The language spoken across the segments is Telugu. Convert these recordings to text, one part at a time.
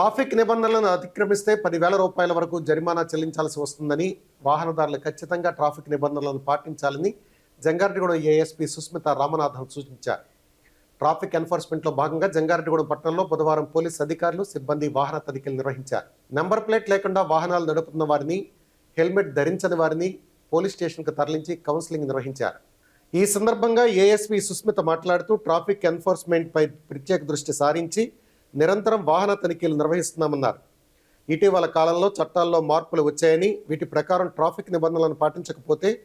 ట్రాఫిక్ నిబంధనలను అతిక్రమిస్తే పదివేల రూపాయల వరకు జరిమానా చెల్లించాల్సి వస్తుందని వాహనదారులు ఖచ్చితంగా ట్రాఫిక్ నిబంధనలను పాటించాలని జంగారెడ్డిగూడెం ఏఎస్పీ సుస్మిత రామనాథన్ సూచించారు. ట్రాఫిక్ ఎన్ఫోర్స్మెంట్లో భాగంగా జంగారెడ్డిగూడెం పట్టణంలో బుధవారం పోలీస్ అధికారులు సిబ్బంది వాహన తనిఖీలు నిర్వహించారు. నెంబర్ ప్లేట్ లేకుండా వాహనాలు నడుపుతున్న వారిని హెల్మెట్ ధరించని వారిని పోలీస్ స్టేషన్కు తరలించి కౌన్సిలింగ్ నిర్వహించారు. ఈ సందర్భంగా ఏఎస్పీ సుస్మిత మాట్లాడుతూ ట్రాఫిక్ ఎన్ఫోర్స్మెంట్పై ప్రత్యేక దృష్టి సారించి నిరంతరం వాహన తనిఖీలు నిర్వహిస్తున్నామన్నారు. ఇటీవల కాలంలో చట్టాల్లో మార్పులు వచ్చాయని వీటి ప్రకారం ట్రాఫిక్ నిబంధనలను పాటించకపోతే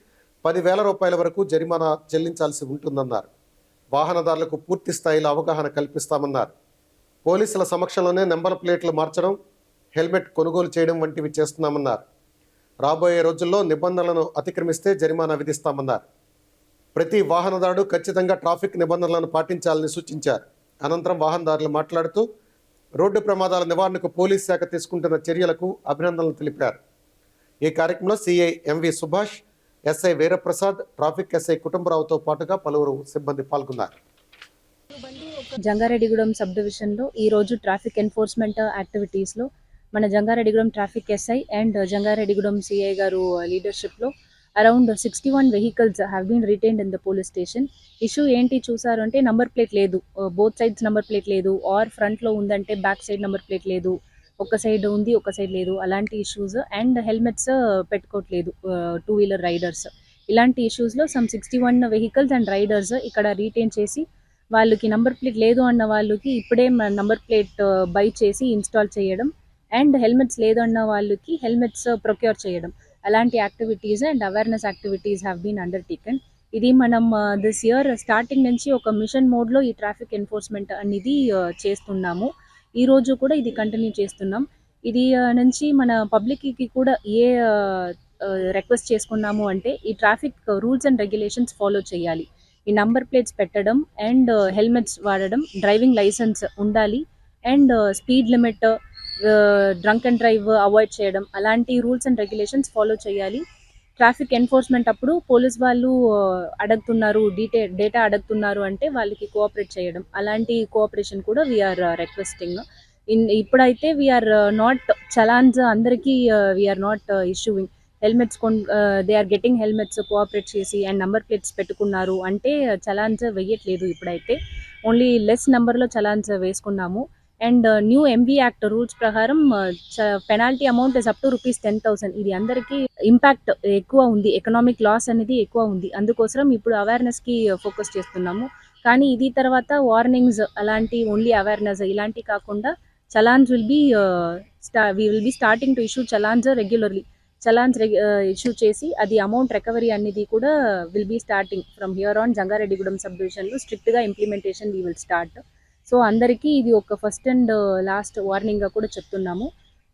పదివేల రూపాయల వరకు జరిమానా చెల్లించాల్సి ఉంటుందన్నారు. వాహనదారులకు పూర్తి స్థాయిలో అవగాహన కల్పిస్తామన్నారు. పోలీసుల సమక్షంలోనే నెంబర్ ప్లేట్లు మార్చడం హెల్మెట్ కొనుగోలు చేయడం వంటివి చేస్తున్నామన్నారు. రాబోయే రోజుల్లో నిబంధనలను అతిక్రమిస్తే జరిమానా విధిస్తామన్నారు. ప్రతి వాహనదారుడు ఖచ్చితంగా ట్రాఫిక్ నిబంధనలను పాటించాలని సూచించారు. అనంతరం వాహనదారులు మాట్లాడుతూ రోడ్డు ప్రమాదాల నివారణకు పోలీస్ శాఖ తీసుకుంటున్న చర్యలకు అభినందనలు తెలిపారు. ఈ కార్యక్రమంలో CI MV Subhash SI Veeraprasad traffic SI కుటుంబరావుతో పాటుగా పలువురు సిబ్బంది పాల్గొన్నారు. జంగారెడ్డిగూడెం సబ్ డివిజన్లో ఈరోజు ట్రాఫిక్ ఎన్ఫోర్స్మెంట్ యాక్టివిటీస్లో మన Jangareddygudem traffic SI and Jangareddygudem CI garu లీడర్షిప్లో around sixty one vehicles have been retained in the police station issue ఏంటి చూసారు అంటే నంబర్ ప్లేట్ లేదు. బోత్ సైడ్స్ నంబర్ ప్లేట్ లేదు. ఆర్ ఫ్రంట్లో ఉందంటే బ్యాక్ సైడ్ నంబర్ ప్లేట్ లేదు. ఒక సైడ్ ఉంది ఒక సైడ్ లేదు. అలాంటి ఇష్యూస్ అండ్ హెల్మెట్స్ పెట్టుకోవట్లేదు టూ వీలర్ రైడర్స్ ఇలాంటి ఇష్యూస్లో some sixty one vehicles and riders ఇక్కడ రీటైన్ చేసి వాళ్ళకి నంబర్ ప్లేట్ లేదు అన్న వాళ్ళకి ఇప్పుడే నంబర్ ప్లేట్ బై చేసి ఇన్స్టాల్ చేయడం. అండ్ హెల్మెట్స్ లేదు అన్న వాళ్ళకి హెల్మెట్స్ ప్రొక్యూర్ uh, చేయడం. అలాంటి activities and awareness activities have been undertaken ఇది మనం దిస్ ఇయర్ స్టార్టింగ్ నుంచి ఒక మిషన్ మోడ్లో ఈ ట్రాఫిక్ ఎన్ఫోర్స్మెంట్ అనేది uh, చేస్తున్నాము. ఈ రోజు కూడా ఇది కంటిన్యూ చేస్తున్నాం. ఇది uh, నుంచి మన పబ్లిక్కి కూడా ఏ uh, రిక్వెస్ట్ చేసుకున్నాము అంటే ఈ traffic rules and regulations follow చేయాలి. ఈ నంబర్ ప్లేట్స్ పెట్టడం అండ్ హెల్మెట్స్ వాడడం డ్రైవింగ్ లైసెన్స్ ఉండాలి. And speed limit drunk and drive avoid చేయడం. అలాంటి రూల్స్ అండ్ రెగ్యులేషన్స్ ఫాలో చేయాలి. ట్రాఫిక్ ఎన్ఫోర్స్మెంట్ అప్పుడు పోలీస్ వాళ్ళు అడుగుతున్నారు డీటే డేటా అడుగుతున్నారు అంటే వాళ్ళకి కోఆపరేట్ చేయడం. అలాంటి కోఆపరేషన్ కూడా వీఆర్ రిక్వెస్టింగ్ uh, ఇన్ ఇప్పుడైతే వీఆర్ నాట్ చలాన్స్ అందరికీ వీఆర్ నాట్ ఇష్యూయింగ్ హెల్మెట్స్ కొన్ they are getting helmets cooperate చేసి అండ్ నంబర్ ప్లేట్స్ పెట్టుకున్నారు. అంటే చలాన్స్ వేయట్లేదు ఇప్పుడైతే. ఓన్లీ లెస్ నెంబర్లో చలాన్స్ వేసుకున్నాము. And new MB act rules ప్రకారం penalty amount is up to rupees ten thousand ఇది అందరికీ ఇంపాక్ట్ ఎక్కువ ఉంది. ఎకనామిక్ లాస్ అనేది ఎక్కువ ఉంది. అందుకోసం ఇప్పుడు అవేర్నెస్కి ఫోకస్ uh, చేస్తున్నాము. కానీ ఇది తర్వాత వార్నింగ్స్ అలాంటి ఓన్లీ అవేర్నెస్ ఇలాంటి కాకుండా చలాన్స్ విల్ బి స్టా we will be starting to issue challans regularly challans issue చేసి అది అమౌంట్ రికవరీ అనేది కూడా will be starting from here on Jangareddygudem sub డివిజన్లో స్ట్రిక్ట్గా implementation we will start so అందరికీ ఇది ఒక ఫస్ట్ అండ్ లాస్ట్ వార్నింగ్గా కూడా చెప్తున్నాము.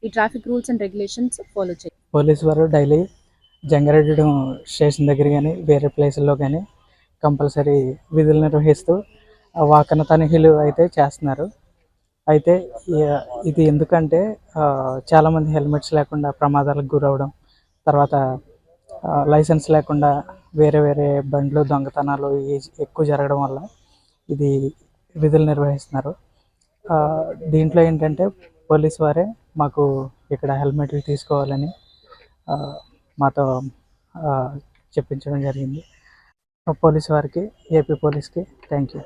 ఈ traffic rules and regulations follow చేయాలి పోలీస్ వారు డైలీ జంగారెడ్డి స్టేషన్ దగ్గర కానీ వేరే ప్లేసుల్లో కానీ కంపల్సరీ విధులు నిర్వహిస్తూ వాకన తనిఖీలు అయితే చేస్తున్నారు. అయితే ఇది ఎందుకంటే చాలామంది హెల్మెట్స్ లేకుండా ప్రమాదాలకు గురవడం తర్వాత లైసెన్స్ లేకుండా వేరే వేరే బండ్లు దొంగతనాలు ఈ- ఎక్కువ జరగడం వల్ల ఇది విధులు నిర్వహిస్తున్నారు. దీంట్లో ఏంటంటే పోలీస్ వారే మాకు ఇక్కడ హెల్మెట్లు తీసుకోవాలని మాతో చెప్పించడం జరిగింది. పోలీస్ వారికి ఏపీ పోలీస్కి థ్యాంక్ యూ.